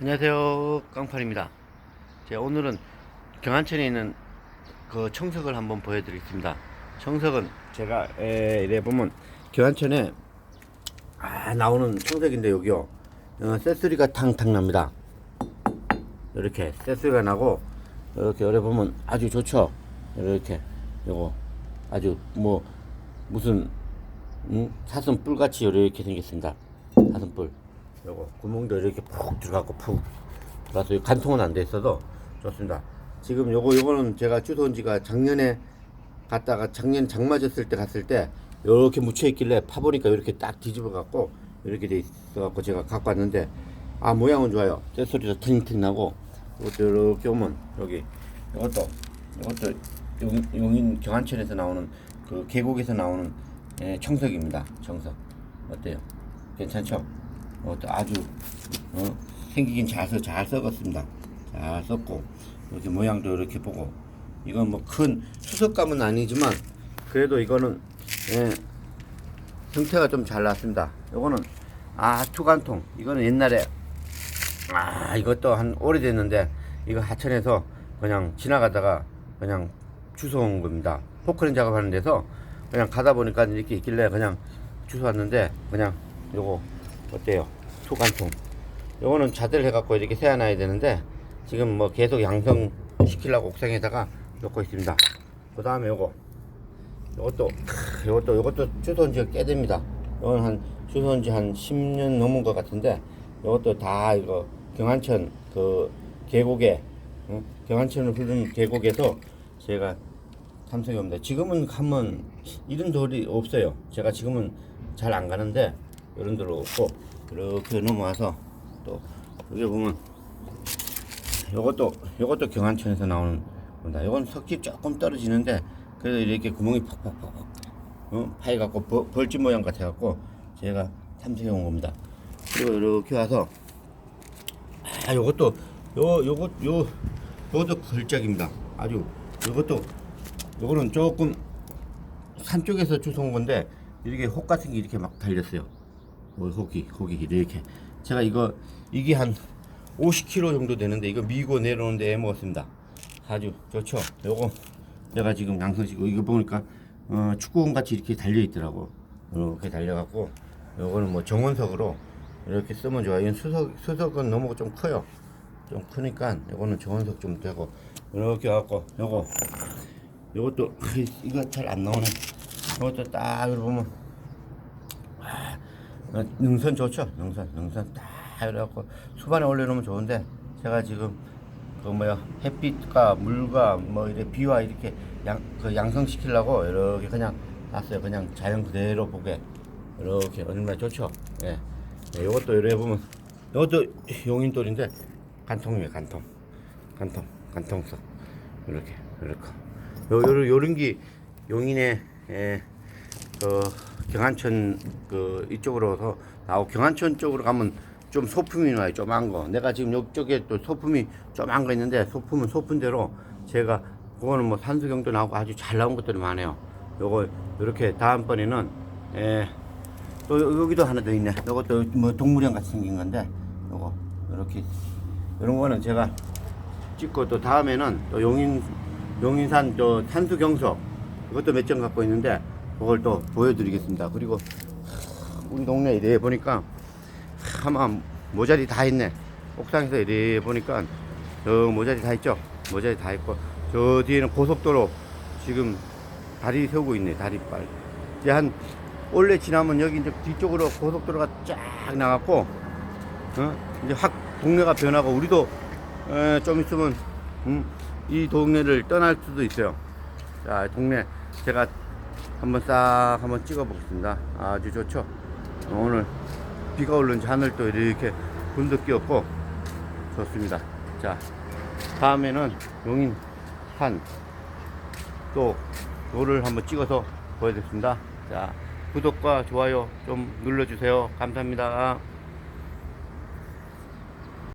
안녕하세요. 깡판입니다. 제가 오늘은 경안천에 있는 그 청석을 한번 보여드리겠습니다. 청석은 제가 에, 이래 보면 경안천에 아, 나오는 청석인데 여기요. 어, 쇳소리가 탕탕 납니다. 이렇게 쇳소리가 나고 이렇게 열에 보면 아주 좋죠? 이렇게. 요거 아주 뭐 무슨 음? 사슴뿔 같이 이렇게 생겼습니다. 사슴뿔 요거 구멍도 이렇게 푹 들어가고 푹 들어가서 이 간통은 안 돼 있어도 좋습니다. 지금 요거 요거는 제가 주워온 지가 작년에 갔다가 작년 장 맞았을 때 갔을 때 이렇게 묻혀 있길래 파보니까 이렇게 딱 뒤집어 갖고 이렇게 돼 있어 갖고 제가 갖고 왔는데 아 모양은 좋아요. 쇠소리도 탱탱 나고 이것도 이렇게 오면 여기 이것도 이것도 용, 용인 경안천에서 나오는 그 계곡에서 나오는 예, 청석입니다. 청석 어때요? 괜찮죠? 어, 또 아주 어, 생기긴 잘, 써, 잘 썩었습니다. 잘 썩고 이렇게 모양도 이렇게 보고 이건 뭐 큰 수석감은 아니지만 그래도 이거는 예, 형태가 좀 잘 났습니다. 이거는 아 투간통 이거는 옛날에 아 이것도 한 오래됐는데 이거 하천에서 그냥 지나가다가 그냥 주워온 겁니다. 포크레인 작업하는 데서 그냥 가다 보니까 이렇게 있길래 그냥 주워왔는데 그냥 요거 어때요? 소간통. 요거는 자대를 해갖고 이렇게 세워놔야 되는데 지금 뭐 계속 양성 시키려고 옥상에다가 놓고 있습니다. 그 다음에 요거 요것도 크, 요것도 요것도 주소온 지가 꽤 됩니다. 요건 한 주소온 지한 10년 넘은 것 같은데 요것도 다 이거 경안천 그 계곡에 응? 경안천을 흐르는 계곡에서 제가 탐색해 옵니다. 지금은 가면 이런 돌이 없어요. 제가 지금은 잘 안 가는데 이런 데로 없고 이렇게 넘어와서 또 여기 보면 요것도 요것도 경안천에서 나오는 겁니다. 요건 석집 조금 떨어지는데 그래도 이렇게 구멍이 팍팍팍팍 어? 파이 갖고 벌- 벌집 모양 같아 갖고 제가 탐색해 온 겁니다. 그리고 이렇게 와서 아 요것도 요 요것 요 요것도 걸작입니다. 아주 요것도 요거는 조금 산 쪽에서 주워온 건데 이렇게 혹 같은 게 이렇게 막 달렸어요. 뭐 혹이 혹이 이렇게 제가 이거 이게 한 50kg 정도 되는데 이거 미고 내려오는데 애 먹었습니다. 아주 좋죠. 요거 내가 지금 양성시고 이거 보니까 어, 축구공 같이 이렇게 달려 있더라고. 이렇게 달려갖고 요거는 뭐 정원석으로 이렇게 쓰면 좋아요. 이건 수석 수석은 너무 좀 커요. 좀 크니까 요거는 정원석 좀 되고 이렇게 갖고 요거 요것도 이거 잘 안 나오네. 요것도 딱 아, 어, 능선 좋죠. 능선 능선 딱 이래갖고 수반에 올려놓으면 좋은데 제가 지금 그 뭐야 햇빛과 물과 뭐 이래 비와 이렇게 양 그 양성시키려고 이렇게 그냥 놨어요. 그냥 자연 그대로 보게 이렇게 얼마나 좋죠. 예. 예, 요것도 이래 보면 요것도 용인돌인데 간통이에요. 간통. 간통. 간통석. 이렇게 이렇게. 요 요런 요런 게 용인의 예, 그 경안천 그 이쪽으로서 나오고 경안천 쪽으로 가면 좀 소품이 나요 좀한 거. 내가 지금 이쪽에 또 소품이 좀한 거 있는데 소품은 소품대로 제가 그거는 뭐 산수경도 나오고 아주 잘 나온 것들이 많아요. 요거 이렇게 다음번에는 예, 또 여기도 하나 더 있네. 요것도 뭐 동물원 같이 생긴 건데 요거 이렇게 이런 거는 제가 찍고 또 다음에는 또 용인 용인산 또 산수경석 이것도 몇 점 갖고 있는데 그걸 또 보여드리겠습니다. 그리고 우리 동네 이래 보니까 아마 모자리 다 있네. 옥상에서 이래 보니까 저 모자리 다 있죠. 모자리 다 있고 저 뒤에는 고속도로 지금 다리 세우고 있네. 다리빨. 이제 한 올해 지나면 여기 이제 뒤쪽으로 고속도로가 쫙 나갔고 어? 이제 확 동네가 변하고 우리도 에, 좀 있으면 음, 이 동네를 떠날 수도 있어요. 자, 동네 제가 한번 싹 한번 찍어 보겠습니다. 아주 좋죠. 오늘 비가 오는 하늘도 이렇게 군도 끼었고 좋습니다. 자, 다음에는 용인 산또 노를 한번 찍어서 보여드리겠습니다. 자, 구독과 좋아요 좀 눌러주세요. 감사합니다.